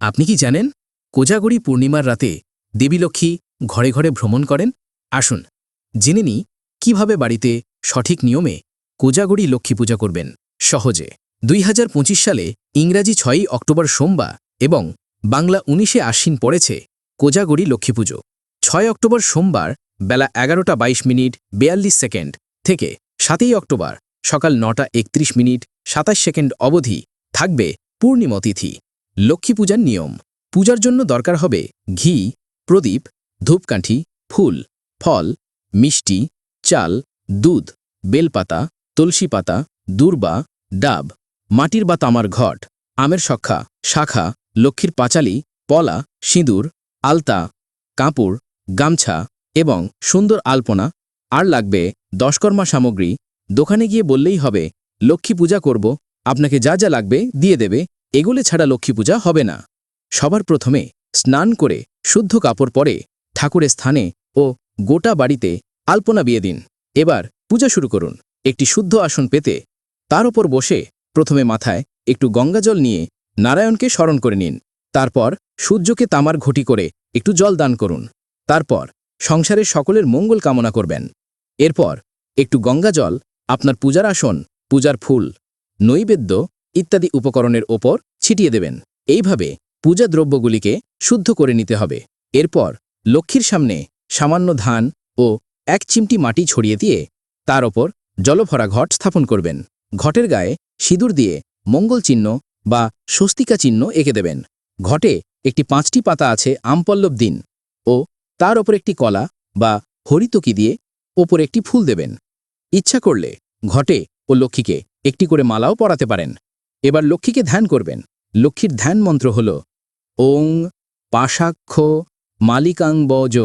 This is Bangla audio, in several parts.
আপনি কি জানেন, কোজাগরি পূর্ণিমার রাতে দেবী লক্ষ্মী ঘরে ঘরে ভ্রমণ করেন? আসুন, জেনে নিই কীভাবে বাড়িতে সঠিক নিয়মে কোজাগরি লক্ষ্মী পূজা করবেন। সহজে, দুই হাজার পঁচিশ সালে ইংরাজি ছয়ই অক্টোবর সোমবার এবং বাংলা উনিশে আশ্বিন পড়েছে কোজাগরি লক্ষ্মী পুজো। ছয় অক্টোবর সোমবার বেলা এগারোটা বাইশ মিনিট বেয়াল্লিশ সেকেন্ড থেকে সাতই অক্টোবর সকাল নটা একত্রিশ মিনিট সাতাশ সেকেন্ড অবধি থাকবে পূর্ণিমা তিথি। লক্ষ্মী পূজার নিয়ম। পূজার জন্য দরকার হবে ঘি, প্রদীপ, ধূপকাঠি, ফুল, ফল, মিষ্টি, চাল, দুধ, বেলপাতা তুলসী পাতা দূর্বা, ডাব, মাটির বা তামার ঘট, আমের সক্ষা শাখা, লক্ষ্মীর পাঁচালি, পলা, সিঁদুর, আলতা, কাপড়, গামছা এবং সুন্দর আলপনা। আর লাগবে দশকর্মা সামগ্রী। দোকানে গিয়ে বললেই হবে, লক্ষ্মী পূজা করব। আপনাকে যা যা লাগবে দিয়ে দেবে। এগুলো ছাড়া লক্ষ্মী পূজা হবে না। সবার প্রথমে স্নান করে শুদ্ধ কাপড় পরে ঠাকুরের স্থানে ও গোটা বাড়িতে আলপনা বিয়ে দিন। এবার পূজা শুরু করুন। একটি শুদ্ধ আসন পেতে তার ওপর বসে প্রথমে মাথায় একটু গঙ্গাজল নিয়ে নারায়ণকে স্মরণ করে নিন। তারপর সূর্যকে তামার ঘটি করে একটু জল দান করুন। তারপর সংসারের সকলের মঙ্গল কামনা করবেন। এরপর একটু গঙ্গাজল, আপনার পূজার আসন, পূজার ফুল, নৈবেদ্য ইত্যাদি উপকরণের ওপর ছিটিয়ে দেবেন। এইভাবে পূজা দ্রব্যগুলিকে শুদ্ধ করে নিতে হবে। এরপর লক্ষ্মীর সামনে সামান্য ধান ও এক চিমটি মাটি ছড়িয়ে দিয়ে তার ওপর জলভরা ঘট স্থাপন করবেন। ঘটের গায়ে সিঁদুর দিয়ে মঙ্গল চিহ্ন বা স্বস্তিকা চিহ্ন এঁকে দেবেন। ঘটে একটি পাঁচটি পাতা আছে আমপল্লব দিন ও তার ওপর একটি কলা বা হরিতকি দিয়ে ওপর একটি ফুল দেবেন। ইচ্ছা করলে ঘটে ও লক্ষ্মীকে একটি করে মালাও পরাতে পারেন। এবার লক্ষ্মীকে ধ্যান করবেন। লক্ষ্মীর ধ্যান মন্ত্র হল, ওং পাশাক্ষ মালিকাং বজ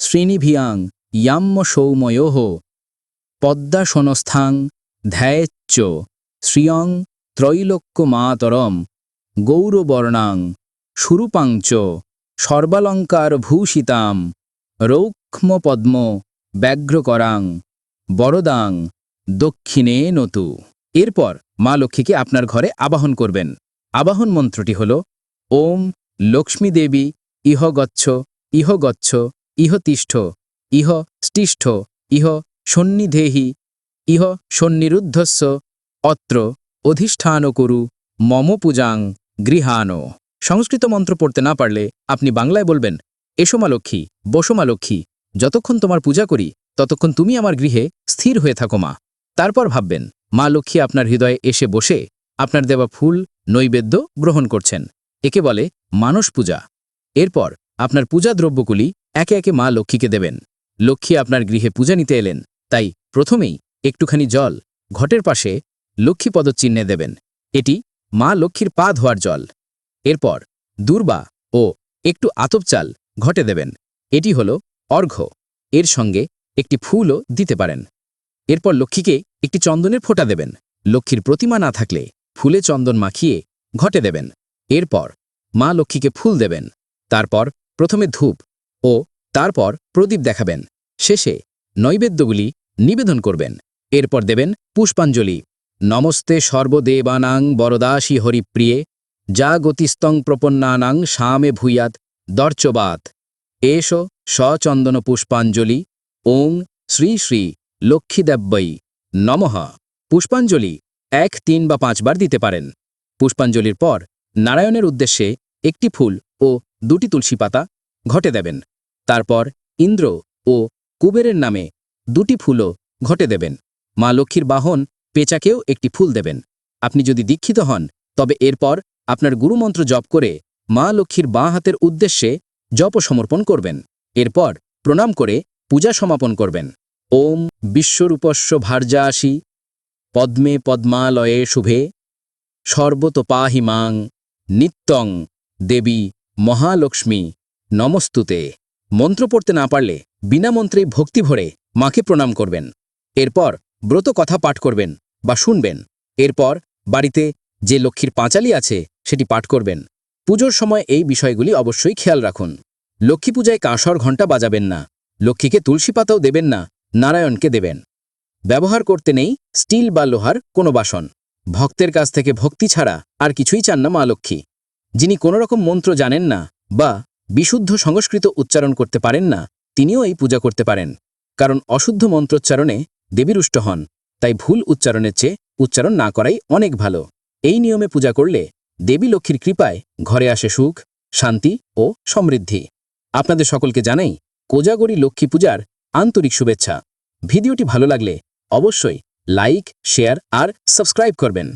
শ্রীনিভিয়াং ইয়াম্ম সৌময়োহ পদ্মাসনস্থাং ধ্যায়েচ্চ শ্রিয়ং ত্রৈলোক্য মাতরম গৌরবর্ণাং সুরূপাংচ সর্বালঙ্কার ভূষিতাম রৌক্ষ্ম রৌক্ষ্মপদ্ম ব্যাঘ্রকরাং বরদাং দক্ষিণে নতু। এরপর মা লক্ষ্মীকে আপনার ঘরে আবাহন করবেন। আবাহন মন্ত্রটি হল, ওম লক্ষ্মী দেবী ইহ গচ্ছ ইহ গচ্ছ, ইহ তিষ্ঠ, ইহ স্টিষ্ঠ ইহ সন্নিধেহি, ইহ সন্নিরুদ্ধস্য, অত্র অধিষ্ঠান করু, মম পূজাং গৃহানো সংস্কৃত মন্ত্র পড়তে না পারলে আপনি বাংলায় বলবেন, এসো মা লক্ষ্মী, বসো মা লক্ষ্মী, যতক্ষণ তোমার পূজা করি, ততক্ষণ তুমি আমার গৃহে স্থির হয়ে থাকো মা। তারপর ভাববেন মা লক্ষ্মী আপনার হৃদয়ে এসে বসে আপনার দেওয়া ফুল, নৈবেদ্য গ্রহণ করছেন। একে বলে মানস পূজা। এরপর আপনার পূজা দ্রব্যগুলি একে একে মা লক্ষ্মীকে দেবেন। লক্ষ্মী আপনার গৃহে পূজা নিতে এলেন, তাই প্রথমেই একটুখানি জল ঘটের পাশে লক্ষ্মী পদচিহ্নে দেবেন। এটি মা লক্ষ্মীর পা ধোয়ার জল। এরপর দুর্বা ও একটু আতপ চাল ঘটে দেবেন। এটি হল অর্ঘ্য। এর সঙ্গে একটি ফুলও দিতে পারেন। এরপর লক্ষ্মীকে একটি চন্দনের ফোঁটা দেবেন। লক্ষ্মীর প্রতিমা না থাকলে ফুলে চন্দন মাখিয়ে ঘটে দেবেন। এরপর মা লক্ষ্মীকে ফুল দেবেন। তারপর প্রথমে ধূপ ও তারপর প্রদীপ দেখাবেন। শেষে নৈবেদ্যগুলি নিবেদন করবেন। এরপর দেবেন পুষ্পাঞ্জলি। নমস্তে সর্বদেবানাং বরদাসী হরিপ্রিয়ে যা গতিস্তং প্রপন্নানাং শামে ভূয়াত দর্চবাত এষ সচন্দন পুষ্পাঞ্জলি ওং শ্রী শ্রী লক্ষ্মীদেব্যই নমঃ। পুষ্পাঞ্জলি এক, তিন বা পাঁচবার দিতে পারেন। পুষ্পাঞ্জলির পর নারায়ণের উদ্দেশ্যে একটি ফুল ও দুটি তুলসী পাতা ঘটে দেবেন। তারপর ইন্দ্র ও কুবেরের নামে দুটি ফুলও ঘটে দেবেন। মা লক্ষ্মীর বাহন পেঁচাকেও একটি ফুল দেবেন। আপনি যদি দীক্ষিত হন, তবে এরপর আপনার গুরুমন্ত্র জপ করে মা লক্ষ্মীর বাঁ হাতের উদ্দেশ্যে জপ সমর্পণ করবেন। এরপর প্রণাম করে পূজা সমাপন করবেন। ওম বিশ্বরূপস্য ভার্যাসি পদ্মে পদ্মালয়ে শুভে সর্বতোপাহি মাং নিত্যং দেবী মহালক্ষ্মী নমস্তুতে। মন্ত্র পড়তে না পারলে বিনা মন্ত্রেই ভক্তি ভরে মাকে প্রণাম করবেন। এরপর ব্রত কথা পাঠ করবেন বা শুনবেন। এরপর বাড়িতে যে লক্ষ্মীর পাঁচালি আছে সেটি পাঠ করবেন। পুজোর সময় এই বিষয়গুলি অবশ্যই খেয়াল রাখুন। লক্ষ্মী পূজায় কাঁসর ঘণ্টা বাজাবেন না। লক্ষ্মীকে তুলসী পাতাও দেবেন না। নারায়ণকে দেবেন। ব্যবহার করতে নেই স্টিল বা লোহার কোনো বাসন। ভক্তের কাছ থেকে ভক্তি ছাড়া আর কিছুই চান না মা লক্ষ্মী। যিনি কোনো রকম মন্ত্র জানেন না বা বিশুদ্ধ সংস্কৃত উচ্চারণ করতে পারেন না, তিনিও এই পূজা করতে পারেন। কারণ অশুদ্ধ মন্ত্রোচ্চারণে দেবীরুষ্ট হন, তাই ভুল উচ্চারণের চেয়ে উচ্চারণ না করাই অনেক ভালো। এই নিয়মে পূজা করলে দেবী লক্ষ্মীর কৃপায় ঘরে আসে সুখ, শান্তি ও সমৃদ্ধি। আপনাদের সকলকে জানাই, কোজাগরী লক্ষ্মী পূজার আন্তরিক শুভেচ্ছা। ভিডিওটি ভালো লাগলে অবশ্যই লাইক শেয়ার আর সাবস্ক্রাইব করবেন।